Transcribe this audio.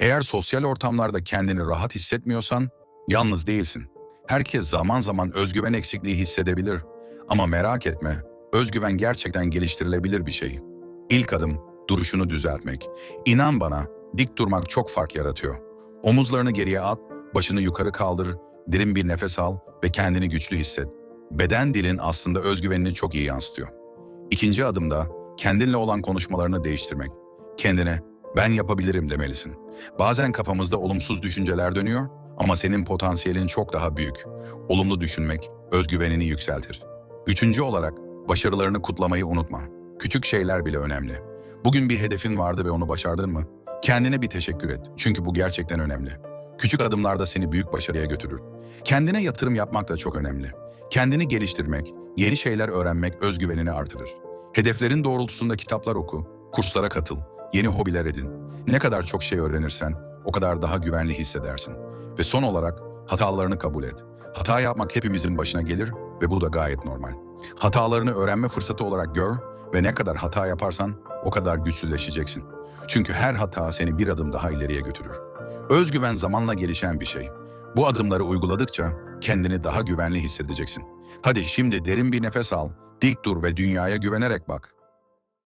Eğer sosyal ortamlarda kendini rahat hissetmiyorsan, yalnız değilsin. Herkes zaman zaman özgüven eksikliği hissedebilir. Ama merak etme, özgüven gerçekten geliştirilebilir bir şey. İlk adım, duruşunu düzeltmek. İnan bana, dik durmak çok fark yaratıyor. Omuzlarını geriye at, başını yukarı kaldır, derin bir nefes al ve kendini güçlü hisset. Beden dilin aslında özgüvenini çok iyi yansıtıyor. İkinci adımda kendinle olan konuşmalarını değiştirmek. Kendine ben yapabilirim demelisin. Bazen kafamızda olumsuz düşünceler dönüyor ama senin potansiyelin çok daha büyük. Olumlu düşünmek özgüvenini yükseltir. Üçüncü olarak başarılarını kutlamayı unutma. Küçük şeyler bile önemli. Bugün bir hedefin vardı ve onu başardın mı? Kendine bir teşekkür et. Çünkü bu gerçekten önemli. Küçük adımlar da seni büyük başarıya götürür. Kendine yatırım yapmak da çok önemli. Kendini geliştirmek, yeni şeyler öğrenmek özgüvenini artırır. Hedeflerin doğrultusunda kitaplar oku, kurslara katıl, yeni hobiler edin. Ne kadar çok şey öğrenirsen o kadar daha güvenli hissedersin. Ve son olarak hatalarını kabul et. Hata yapmak hepimizin başına gelir ve bu da gayet normal. Hatalarını öğrenme fırsatı olarak gör ve ne kadar hata yaparsan o kadar güçlüleşeceksin. Çünkü her hata seni bir adım daha ileriye götürür. Özgüven zamanla gelişen bir şey. Bu adımları uyguladıkça kendini daha güvenli hissedeceksin. Hadi şimdi derin bir nefes al, dik dur ve dünyaya güvenerek bak.